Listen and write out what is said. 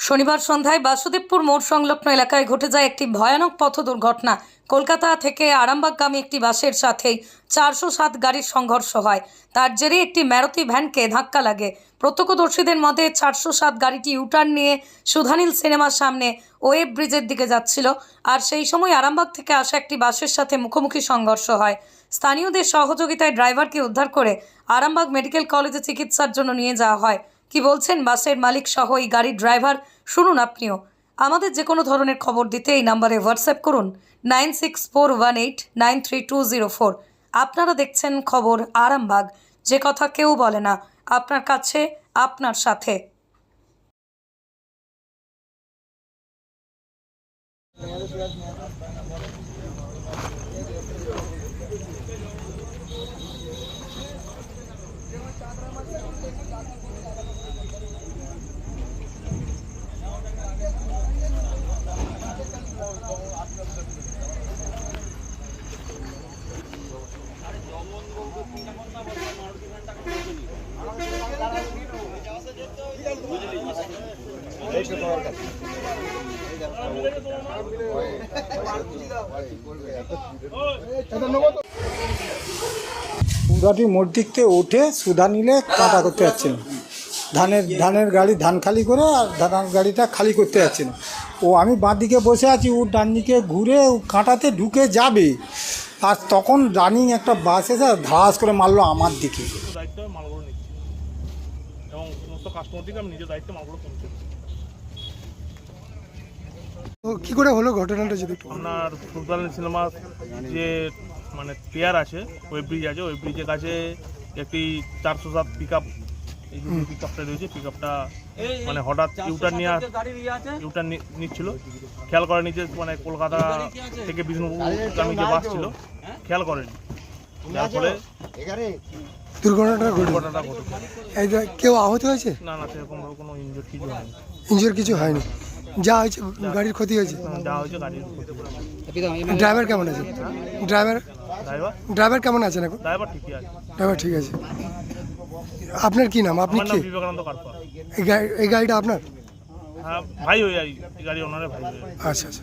শনিবার সন্ধ্যায় বাসুদেবপুর মোড় সংলগ্ন এলাকায় ঘটে যায় একটি ভয়ানক পথ দুর্ঘটনা। কলকাতা থেকে আরামবাগগামী একটি বাসের সাথেই চারশো সাত গাড়ির সংঘর্ষ হয়। তার জেরে একটি ম্যারতি ভ্যানকে ধাক্কা লাগে। প্রত্যক্ষদর্শীদের মতে চারশো সাত গাড়িটি ইউটার্ন নিয়ে সুধানীল সিনেমার সামনে ওয়েব ব্রিজের দিকে যাচ্ছিল আর সেই সময় আরামবাগ থেকে আসা একটি বাসের সাথে মুখোমুখি সংঘর্ষ হয়। স্থানীয়দের সহযোগিতায় ড্রাইভারকে উদ্ধার করে আরামবাগ মেডিকেল কলেজে চিকিৎসার জন্য নিয়ে যাওয়া হয়। কি বলছেন? বাসের মালিক সহ এই গাড়ির ড্রাইভার। শুনুন আপনিও। আমাদের যে কোনো ধরনের খবর দিতে এই নাম্বারে হোয়াটসঅ্যাপ করুন। Nine six four one eight, nine three two zero four. আপনারা দেখছেন খবর আরামবাগ। যে কথা কেউ বলে না, আপনার কাছে, আপনার সাথে। পুরাটি মোড় দিক থেকে উঠে সুধা নিলে কাটা করতে যাচ্ছে না ধানের ধানের গাড়ি ধান খালি করে আর ধানের গাড়িটা খালি করতে যাচ্ছে না ও আমি বাঁ দিকে বসে আছি, ও ডান দিকে ঘুরে কাঁটাতে ঢুকে যাবে। আর তখন রানিং একটা বাস এসে ধাস করে মারলো আমার দিকে। দায়িত্ব মালগুলো নিচ্ছি। এবং সমস্ত আমি নিজের দায়িত্বে মালগুলো পৌঁছে তো কী করে হলো ঘটনাটা যদি আপনার সুলতান সিনেমা যে মানে পেয়ার আছে ওয়েব ব্রিজ আছে ওয়েব ব্রিজের কাছে একটি চারশো সাত পিক আপ এই যে পিক আপটা রয়েছে পিক আপটা মানে হঠাৎ ইউটার নিয়ে ইউটার নিচ্ছিল। খেয়াল করে নিচে মানে কলকাতা থেকে বিষ্ণুপুর আমি যে বাস ছিল খেয়াল করেনি। যার ফলে দুর্ঘটনাটা কেউ আহত হয়েছে? না না সেরকমভাবে কোনো ইনজোর কিছু হয়নি। ইঞ্জুর কিছু হয়নি। যা হয়েছে গাড়ির ক্ষতি হয়েছে? যা হয়েছে গাড়ির ড্রাইভার কেমন আছে? ড্রাইভার? ড্রাইভার? ড্রাইভার কেমন আছেন এখন? ড্রাইভার ঠিকই আছে। ড্রাইভার ঠিক আছে। আপনার কি নাম? আপনি আমার কে? বিবেকানন্দ কাটপা এই গাড়ি- এই গাড়িটা আপনার? হ্যাঁ ভাই হয়ে যাই। গাড়ি ওনারে ভাই হয়ে যায় আচ্ছা আচ্ছা।